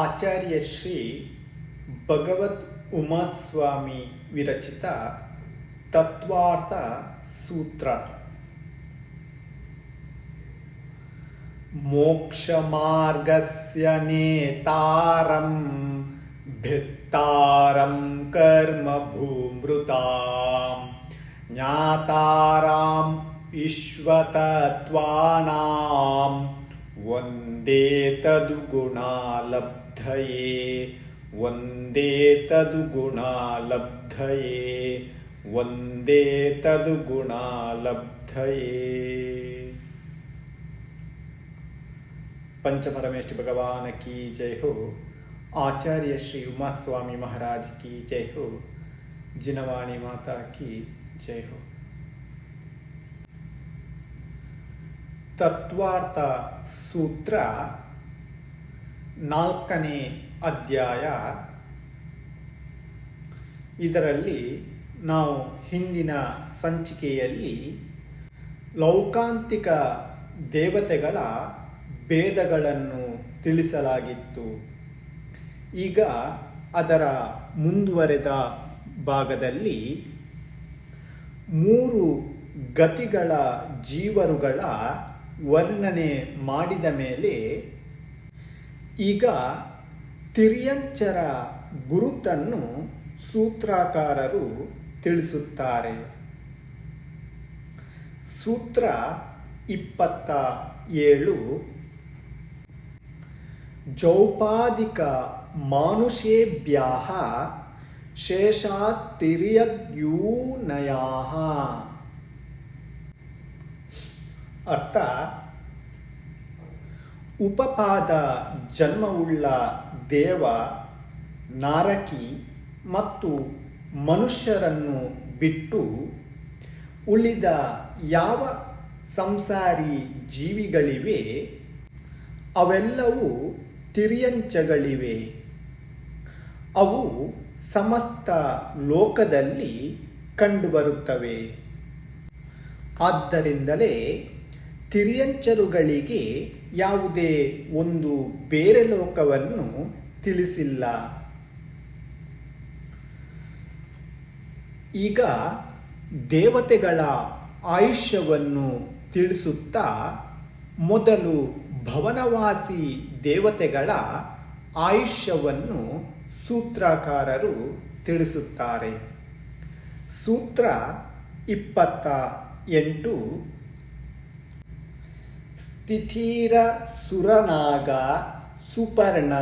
ಆಚಾರ್ಯ ಶ್ರೀ ಭಗವತ್ ಉಮಾಸ್ವಾಮಿ ವಿರಚಿತ ತತ್ವಾರ್ಥ ಸೂತ್ರ मोक्षमार्गस्य नेतारं भित्तारं कर्मभूमृतां ज्ञाताराम् विश्वतत्त्वानां वंदे तद्गुणालब्धये वंदे तद्गुणालब्धये वंदे तद्गुणालब्धये। पंचपरमेष्ठ भगवान की जय हो। आचार्य श्री उमा स्वामी महाराज की जय हो। जिनवाणी माता की जय हो। ತತ್ವಾರ್ಥ ಸೂತ್ರ ನಾಲ್ಕನೇ ಅಧ್ಯಾಯ ಇದರಲ್ಲಿ ನಾವು ಹಿಂದಿನ ಸಂಚಿಕೆಯಲ್ಲಿ ಲೌಕಾಂತಿಕ ದೇವತೆಗಳ ಭೇದಗಳನ್ನು ತಿಳಿಸಲಾಗಿತ್ತು. ಈಗ ಅದರ ಮುಂದುವರೆದ ಭಾಗದಲ್ಲಿ ಮೂರು ಗತಿಗಳ ಜೀವರುಗಳ ವರ್ಣನೆ ಮಾಡಿದ ಮೇಲೆ ಈಗ ತಿರ್ಯಂಚರ ಗುರುತನ್ನು ಸೂತ್ರಕಾರರು ತಿಳಿಸುತ್ತಾರೆ. ಸೂತ್ರ ಇಪ್ಪತ್ತ ಏಳು. ಜೌಪಾದಿಕ ಮಾನುಷೇಭ್ಯ ಶೇಷಾತಿರ್ಯಗ್ಯೂನಯಾ ಅರ್ಥ? ಉಪಪಾದ ಜನ್ಮವುಳ್ಳ ದೇವ ನಾರಕಿ ಮತ್ತು ಮನುಷ್ಯರನ್ನು ಬಿಟ್ಟು ಉಳಿದ ಯಾವ ಸಂಸಾರಿ ಜೀವಿಗಳಿವೆ? ಅವೆಲ್ಲವೂ ತಿರ್ಯಂಚಗಳಿವೆ. ಅವು ಸಮಸ್ತ ಲೋಕದಲ್ಲಿ ಕಂಡುಬರುತ್ತವೆ. ಆದ್ದರಿಂದಲೇ ತಿರ್ಯಂಚರುಗಳಿಗೆ ಯಾವುದೇ ಒಂದು ಬೇರೆ ಲೋಕವನ್ನು ತಿಳಿಸಿಲ್ಲ. ಈಗ ದೇವತೆಗಳ ಆಯುಷ್ಯವನ್ನು ತಿಳಿಸುತ್ತಾ ಮೊದಲು ಭವನವಾಸಿ ದೇವತೆಗಳ ಆಯುಷ್ಯವನ್ನು ಸೂತ್ರಕಾರರು ತಿಳಿಸುತ್ತಾರೆ. ಸೂತ್ರ ಇಪ್ಪತ್ತ ಎಂಟು ಸ್ಥಿತೀರ ಸುರನಾಗ, ಸುಪರ್ಣ,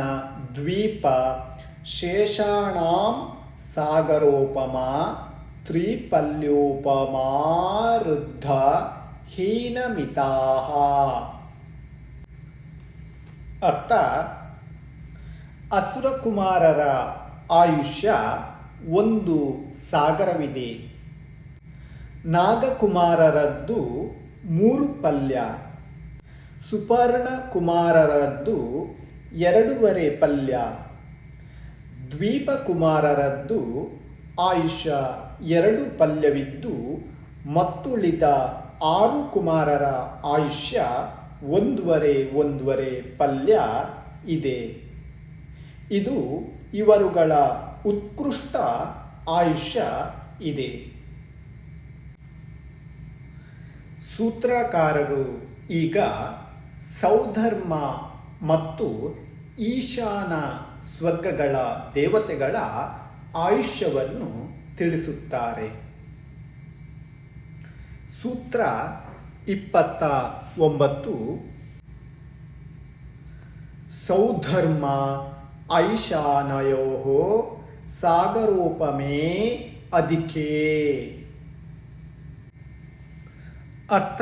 ದ್ವೀಪ, ಶೇಷಾಣಾಂ, ಸಾಗರೋಪಮ ತ್ರಿಪಲ್ಯೋಪಮಾರುದ್ಧ ಹೀನಮಿತಾ ಅರ್ಥ? ಅಸುರಕುಮಾರರ ಆಯುಷ್ಯ ಒಂದು ಸಾಗರವಿದೆ. ನಾಗಕುಮಾರರದ್ದು ಮೂರು ಪಲ್ಯ. ಸುಪರ್ಣ ಕುಮಾರರದ್ದು ಎರಡೂವರೆ ಪಲ್ಯ. ದ್ವೀಪ ಕುಮಾರರದ್ದು ಆಯುಷ ಎರಡು ಪಲ್ಯವಿದ್ದು, ಮತ್ತುಳಿದ ಆರು ಕುಮಾರರ ಆಯುಷ್ಯ ಒಂದೂವರೆ ಒಂದೂವರೆ ಪಲ್ಯ ಇದೆ. ಇದು ಇವರುಗಳ ಉತ್ಕೃಷ್ಟ ಆಯುಷ್ಯ ಇದೆ. ಸೂತ್ರಕಾರರು ಈಗ ಸೌಧರ್ಮ ಮತ್ತು ಈಶಾನ ಸ್ವರ್ಗಗಳ ದೇವತೆಗಳ ಆಯುಷ್ಯವನ್ನು ತಿಳಿಸುತ್ತಾರೆ. ಸೂತ್ರ ಇಪ್ಪತ್ತ ಒಂಬತ್ತು. ಸೌಧರ್ಮ ಐಶಾನಯೋ ಸಾಗರೋಪಮೇ ಅಧಿಕೇ. ಅರ್ಥ,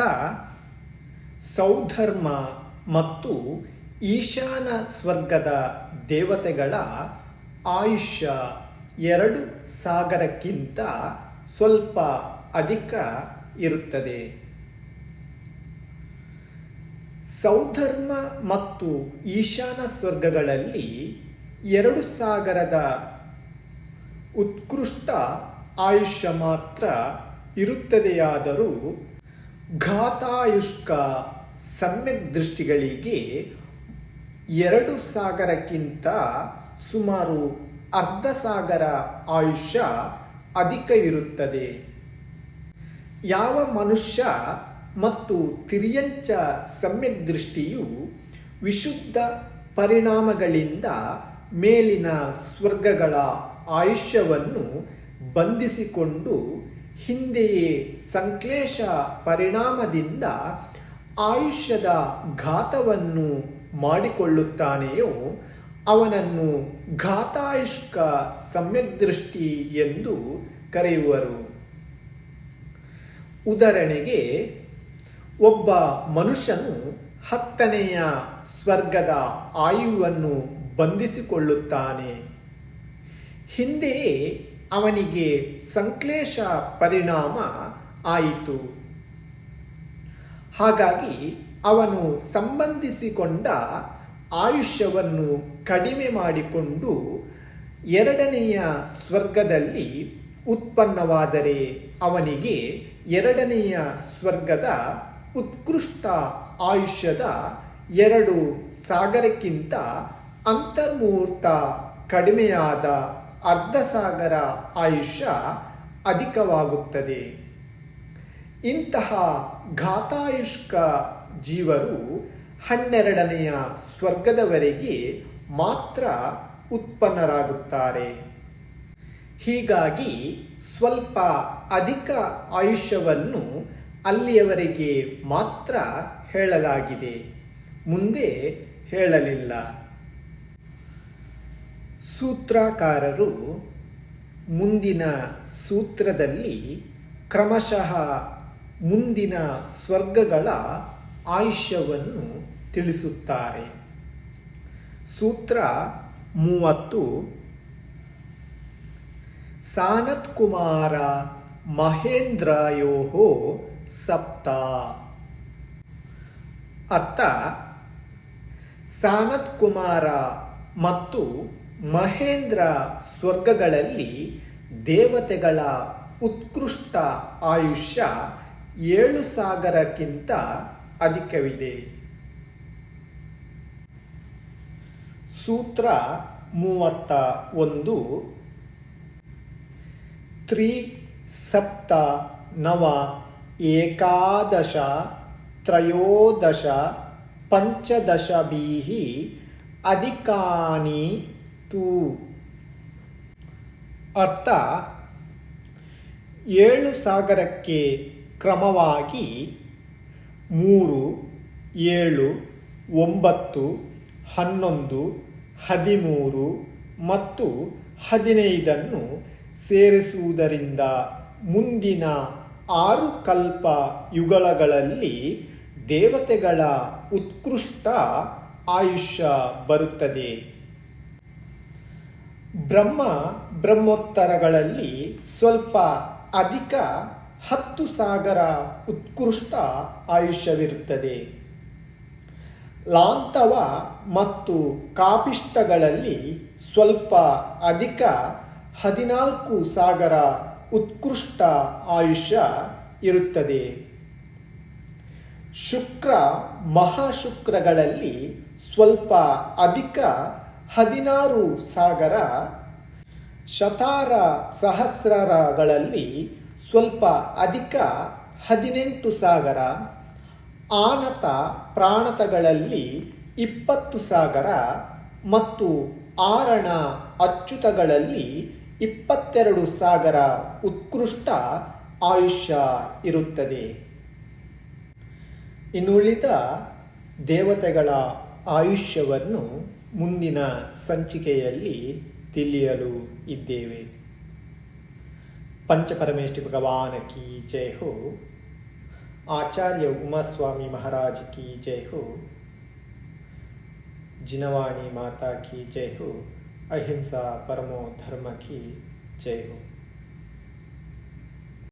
ಸೌಧರ್ಮ ಮತ್ತು ಈಶಾನ ಸ್ವರ್ಗದ ದೇವತೆಗಳ ಆಯುಷ್ಯ ಎರಡು ಸಾಗರಕ್ಕಿಂತ ಸ್ವಲ್ಪ ಅಧಿಕ ಇರುತ್ತದೆ. ಸೌಧರ್ಮ ಮತ್ತು ಈಶಾನ ಸ್ವರ್ಗಗಳಲ್ಲಿ ಎರಡು ಸಾಗರದ ಉತ್ಕೃಷ್ಟ ಆಯುಷ್ಯ ಮಾತ್ರ ಇರುತ್ತದೆಯಾದರೂ ಘಾತಾಯುಷ್ಕ ಸಮ್ಯಕ್ ದೃಷ್ಟಿಗಳಿಗೆ ಎರಡು ಸಾಗರಕ್ಕಿಂತ ಸುಮಾರು ಅರ್ಧ ಸಾಗರ ಆಯುಷ್ಯ ಅಧಿಕವಿರುತ್ತದೆ ಯಾವ ಮನುಷ್ಯ ಮತ್ತು ತಿರಿಯಂಚ ಸಮ್ಯಕ್ ದೃಷ್ಟಿಯು ವಿಶುದ್ಧ ಪರಿಣಾಮಗಳಿಂದ ಮೇಲಿನ ಸ್ವರ್ಗಗಳ ಆಯುಷ್ಯವನ್ನು ಬಂಧಿಸಿಕೊಂಡು ಹಿಂದೆಯೇ ಸಂಕ್ಲೇಶ ಪರಿಣಾಮದಿಂದ ಆಯುಷ್ಯದ ಘಾತವನ್ನು ಮಾಡಿಕೊಳ್ಳುತ್ತಾನೆಯೋ ಅವನನ್ನು ಘಾತಾಯುಷ್ಕ ಸಮ್ಯಕ್ ದೃಷ್ಟಿ ಎಂದು ಕರೆಯುವರು. ಉದಾಹರಣೆಗೆ, ಒಬ್ಬ ಮನುಷ್ಯನು ಹತ್ತನೆಯ ಸ್ವರ್ಗದ ಆಯುವನ್ನು ಬಂಧಿಸಿಕೊಳ್ಳುತ್ತಾನೆ. ಹಿಂದೆಯೇ ಅವನಿಗೆ ಸಂಕ್ಲೇಶ ಪರಿಣಾಮ ಆಯಿತು. ಹಾಗಾಗಿ ಅವನು ಸಂಬಂಧಿಸಿಕೊಂಡ ಆಯುಷ್ಯವನ್ನು ಕಡಿಮೆ ಮಾಡಿಕೊಂಡು ಎರಡನೆಯ ಸ್ವರ್ಗದಲ್ಲಿ ಉತ್ಪನ್ನವಾದರೆ ಅವನಿಗೆ ಎರಡನೆಯ ಸ್ವರ್ಗದ ಉತ್ಕೃಷ್ಟ ಆಯುಷ್ಯದ ಎರಡು ಸಾಗರಕ್ಕಿಂತ ಅಂತರ್ಮುಹೂರ್ತ ಕಡಿಮೆಯಾದ ಅರ್ಧ ಸಾಗರ ಆಯುಷ್ಯ ಅಧಿಕವಾಗುತ್ತದೆ. ಇಂತಹ ಘಾತಾಯುಷ್ಕ ಜೀವರು ಹನ್ನೆರಡನೆಯ ಸ್ವರ್ಗದವರೆಗೆ ಮಾತ್ರ ಉತ್ಪನ್ನರಾಗುತ್ತಾರೆ. ಹೀಗಾಗಿ ಸ್ವಲ್ಪ ಅಧಿಕ ಆಯುಷ್ಯವನ್ನು ಅಲ್ಲಿಯವರೆಗೆ ಮಾತ್ರ ಹೇಳಲಾಗಿದೆ. ಮುಂದೆ ಹೇಳಲಿಲ್ಲ. ಸೂತ್ರಕಾರರು ಮುಂದಿನ ಸೂತ್ರದಲ್ಲಿ ಕ್ರಮಶಃ ಮುಂದಿನ ಸ್ವರ್ಗಗಳ ಆಯುಷ್ಯವನ್ನು ತಿಳಿಸುತ್ತಾರೆ. ಸೂತ್ರ ಮೂವತ್ತು. ಸಾನತ್ ಕುಮಾರ ಮಹೇಂದ್ರಯೋ ಸಪ್ತ. ಅರ್ಥ ಸಾನತ್ ಕುಮಾರ ಮತ್ತು ಮಹೇಂದ್ರ ಸ್ವರ್ಗಗಳಲ್ಲಿ ದೇವತೆಗಳ ಉತ್ಕೃಷ್ಟ ಆಯುಷ್ಯ ಏಳು ಸಾಗರಕ್ಕಿಂತ ಅಧಿಕವಿದೆ. ಸೂತ್ರ ಮೂವತ್ತ ಒಂದು ತ್ರಿ ಸಪ್ತ ನವ ಏಕಾದಶ ತ್ರಯೋದಶ ಪಂಚದಶಭಿः ಅಧಿಕಾನಿ ತೂ. ಅರ್ಥ, ಏಳು ಸಾಗರಕ್ಕೆ ಕ್ರಮವಾಗಿ ಮೂರು, ಏಳು, ಒಂಬತ್ತು, ಹನ್ನೊಂದು, ಹದಿಮೂರು ಮತ್ತು ಹದಿನೈದನ್ನು ಸೇರಿಸುವುದರಿಂದ ಮುಂದಿನ ಆರು ಕಲ್ಪ ಯುಗಳಗಳಲ್ಲಿ ದೇವತೆಗಳ ಉತ್ಕೃಷ್ಟ ಆಯುಷ್ಯ ಬರುತ್ತದೆ. ಬ್ರಹ್ಮ ಬ್ರಹ್ಮೋತ್ತರಗಳಲ್ಲಿ ಸ್ವಲ್ಪ ಅಧಿಕ ಹತ್ತು ಸಾಗರ ಉತ್ಕೃಷ್ಟ ಆಯುಷ್ಯವಿರುತ್ತದೆ. ಲಾಂತವ ಮತ್ತು ಕಾಪಿಷ್ಟಗಳಲ್ಲಿ ಸ್ವಲ್ಪ ಅಧಿಕ ಹದಿನಾಲ್ಕು ಸಾಗರ ಉತ್ಕೃಷ್ಟ ಆಯುಷ್ಯ ಇರುತ್ತದೆ. ಶುಕ್ರ ಮಹಾಶುಕ್ರಗಳಲ್ಲಿ ಸ್ವಲ್ಪ ಅಧಿಕ ಹದಿನಾರು ಸಾಗರ ಶತಾರ ಸಹಸ್ರಗಳಲ್ಲಿ ಸ್ವಲ್ಪ ಅಧಿಕ ಹದಿನೆಂಟು ಸಾವಿರ ಆನತ ಪ್ರಾಣತಗಳಲ್ಲಿ ಇಪ್ಪತ್ತು ಸಾವಿರ ಮತ್ತು ಆರಣ ಅಚ್ಯುತಗಳಲ್ಲಿ ಇಪ್ಪತ್ತೆರಡು ಸಾವಿರ ಉತ್ಕೃಷ್ಟ ಆಯುಷ್ಯ ಇರುತ್ತದೆ. ಇನ್ನುಳಿದ ದೇವತೆಗಳ ಆಯುಷ್ಯವನ್ನು ಮುಂದಿನ ಸಂಚಿಕೆಯಲ್ಲಿ ತಿಳಿಯಲು ಇದ್ದೇವೆ. పంచపరమేష్టి భగవానికి జయహు. ఆచార్య ఉమాస్వామి మహారాజ్కి జయహు. జినవాణి మాతాకి జయహు. అహింస పరమో ధర్మకి జయహు.